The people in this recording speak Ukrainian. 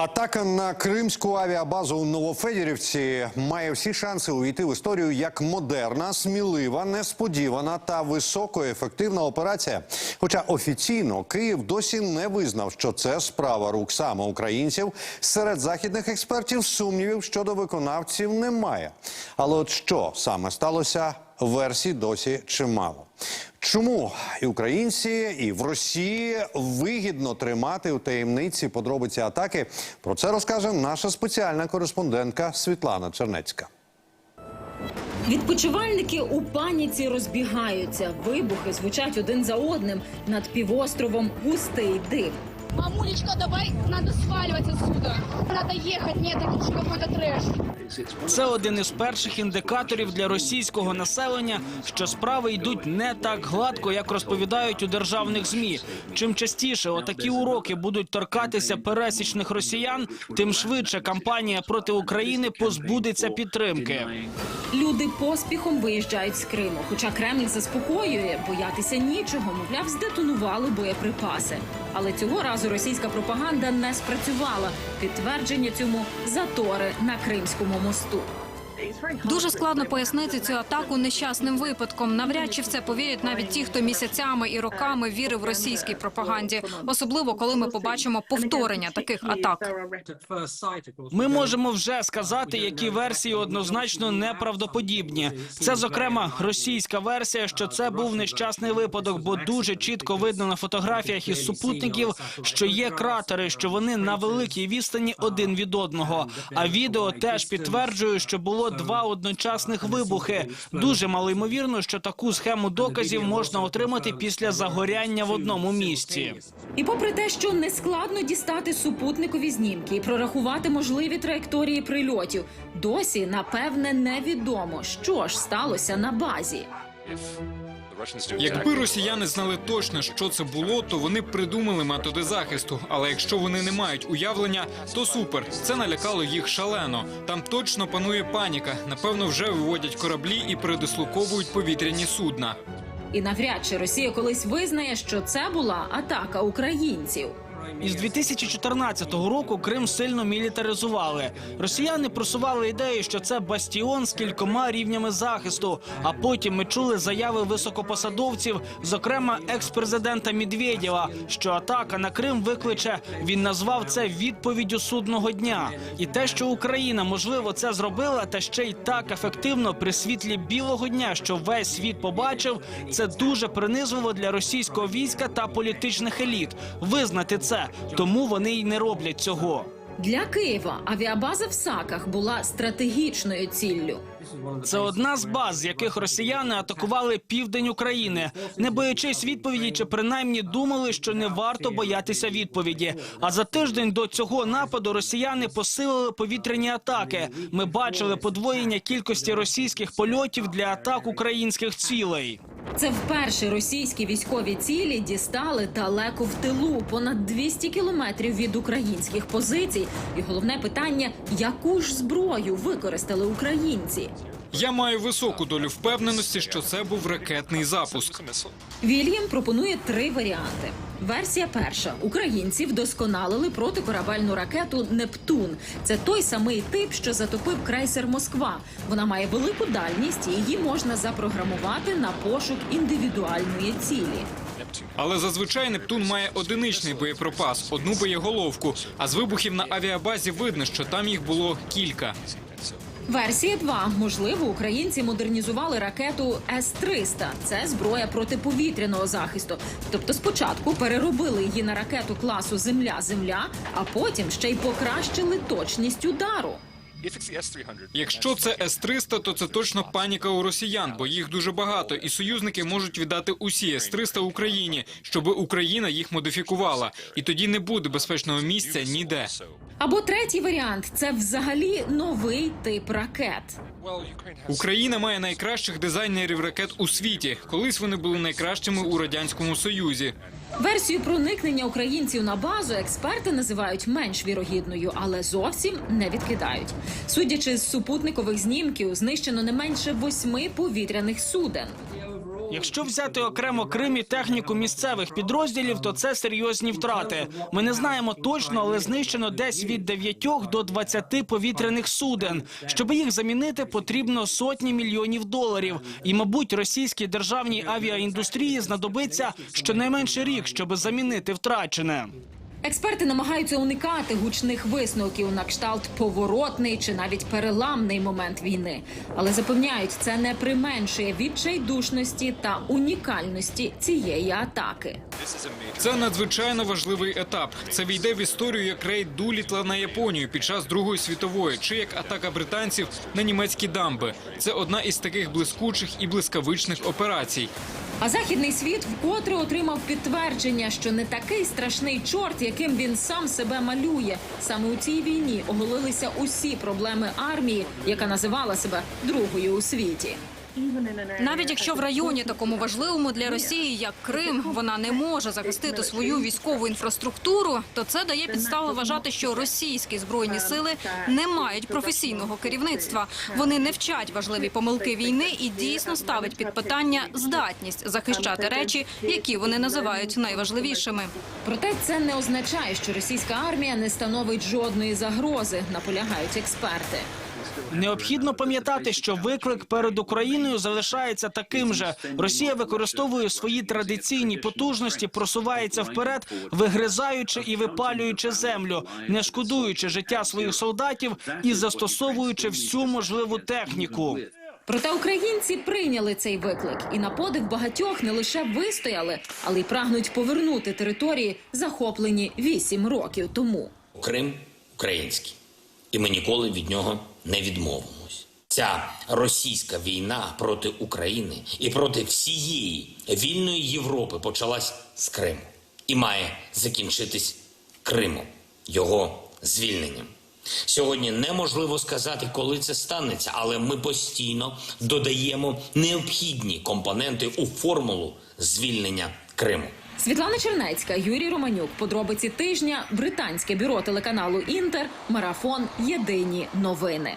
Атака на кримську авіабазу у Новофедірівці має всі шанси увійти в історію як модерна, смілива, несподівана та високоефективна операція. Хоча офіційно Київ досі не визнав, що це справа рук саме українців. Серед західних експертів сумнівів щодо виконавців немає. Але от що саме сталося, версій досі чимало. Чому і українці, і в Росії вигідно тримати у таємниці подробиці атаки? Про це розкаже наша спеціальна кореспондентка Світлана Чернецька. Відпочивальники у паніці розбігаються. Вибухи звучать один за одним. Над півостровом густий дим. Мамулечка, давай, надо сваливать отсюда. Надо ехать, нет, это уже какой-то трэш. Це один із перших індикаторів для російського населення, що справи йдуть не так гладко, як розповідають у державних змі. Чим частіше отакі уроки будуть торкатися пересічних росіян, тим швидше кампанія проти України позбудеться підтримки. Люди поспіхом виїжджають з Криму. Хоча Кремль заспокоює, боятися нічого. Мовляв, здетонували боєприпаси. Але цього разу російська пропаганда не спрацювала. Підтвердження цьому затори на Кримському мосту. Дуже складно пояснити цю атаку нещасним випадком. Навряд чи в це повірять навіть ті, хто місяцями і роками вірив російській пропаганді, особливо коли ми побачимо повторення таких атак. Ми можемо вже сказати, які версії однозначно неправдоподібні. Це, зокрема, російська версія, що це був нещасний випадок, бо дуже чітко видно на фотографіях із супутників, що є кратери, що вони на великій відстані один від одного. А відео теж підтверджує, що було два одночасних вибухи. Дуже малоймовірно, що таку схему доказів можна отримати після загоряння в одному місці. І попри те, що нескладно дістати супутникові знімки і прорахувати можливі траєкторії прильотів, досі напевне невідомо, що ж сталося на базі. Якби росіяни знали точно, що це було, то вони б придумали методи захисту. Але якщо вони не мають уявлення, то супер. Це налякало їх шалено. Там точно панує паніка. Напевно, вже виводять кораблі і передислоковують повітряні судна. І навряд чи Росія колись визнає, що це була атака українців. Із 2014 року Крим сильно мілітаризували. Росіяни просували ідею, що це бастіон з кількома рівнями захисту. А потім ми чули заяви високопосадовців, зокрема екс-президента Медведєва, що атака на Крим викличе. Він назвав це відповіддю судного дня. І те, що Україна можливо це зробила, та ще й так ефективно при світлі білого дня, що весь світ побачив, це дуже принизливо для російського війська та політичних еліт. Визнати це, тому вони й не роблять цього. Для Києва авіабаза в Саках була стратегічною ціллю. Це одна з баз, з яких росіяни атакували південь України, не боячись відповіді, чи принаймні думали, що не варто боятися відповіді. А за тиждень до цього нападу росіяни посилили повітряні атаки. Ми бачили подвоєння кількості російських польотів для атак українських цілей. Це вперше російські військові цілі дістали далеко в тилу, понад 200 кілометрів від українських позицій. І головне питання: яку ж зброю використали українці? Я маю високу долю впевненості, що це був ракетний запуск. Вільям пропонує три варіанти. Версія перша: українці вдосконалили протикорабельну ракету Нептун. Це той самий тип, що затопив крейсер Москва. Вона має велику дальність, і її можна запрограмувати на пошук індивідуальної цілі. Але зазвичай Нептун має одиничний боєприпас, одну боєголовку. А з вибухів на авіабазі видно, що там їх було кілька. Версія 2. Можливо, українці модернізували ракету С-300. Це зброя протиповітряного захисту. Тобто спочатку переробили її на ракету класу Земля-Земля, а потім ще й покращили точність удару. Якщо це С-300, то це точно паніка у росіян, бо їх дуже багато, і союзники можуть віддати усі С-300 Україні, щоб Україна їх модифікувала, і тоді не буде безпечного місця ніде. Або третій варіант це взагалі новий тип ракет. Україна має найкращих дизайнерів ракет у світі. Колись вони були найкращими у радянському союзі. Версію проникнення українців на базу експерти називають менш вірогідною, але зовсім не відкидають. Судячи з супутникових знімків, знищено не менше восьми повітряних суден. Якщо взяти окремо Крим і техніку місцевих підрозділів, то це серйозні втрати. Ми не знаємо точно, але знищено десь від 9 до 20 повітряних суден. Щоб їх замінити, потрібно сотні мільйонів доларів. І, мабуть, російській державній авіаіндустрії знадобиться щонайменше рік, щоб замінити втрачене. Експерти намагаються уникати гучних висновків на кшталт поворотний чи навіть переламний момент війни, але запевняють, це не применшує відчайдушності та унікальності цієї атаки. Це надзвичайно важливий етап. Це війде в історію як рейд Дулітла на Японію під час Другої світової, чи як атака британців на німецькі дамби. Це одна із таких блискучих і блискавичних операцій. А західний світ вкотре отримав підтвердження, що не такий страшний чорт, яким він сам себе малює. Саме у цій війні оголилися усі проблеми армії, яка називала себе другою у світі. Навіть якщо в районі такому важливому для Росії, як Крим, вона не може захистити свою військову інфраструктуру, то це дає підстави вважати, що російські збройні сили не мають професійного керівництва. Вони не вчать важливі помилки війни і дійсно ставить під питання здатність захищати речі, які вони називають найважливішими. Проте це не означає, що російська армія не становить жодної загрози, наполягають експерти. Необхідно пам'ятати, що виклик перед Україною залишається таким же. Росія використовує свої традиційні потужності, просувається вперед, вигризаючи і випалюючи землю, не шкодуючи життя своїх солдатів і застосовуючи всю можливу техніку. Проте українці прийняли цей виклик і на подив багатьох не лише вистояли, але й прагнуть повернути території, захоплені вісім років тому. Крим український, і ми ніколи від нього не відмовимось. Ця російська війна проти України і проти всієї вільної Європи почалась з Криму і має закінчитись Кримом, його звільненням. Сьогодні неможливо сказати, коли це станеться, але ми постійно додаємо необхідні компоненти у формулу звільнення Криму. Світлана Чернецька, Юрій Романюк. Подробиці тижня. Британське бюро телеканалу Інтер. Марафон. Єдині новини.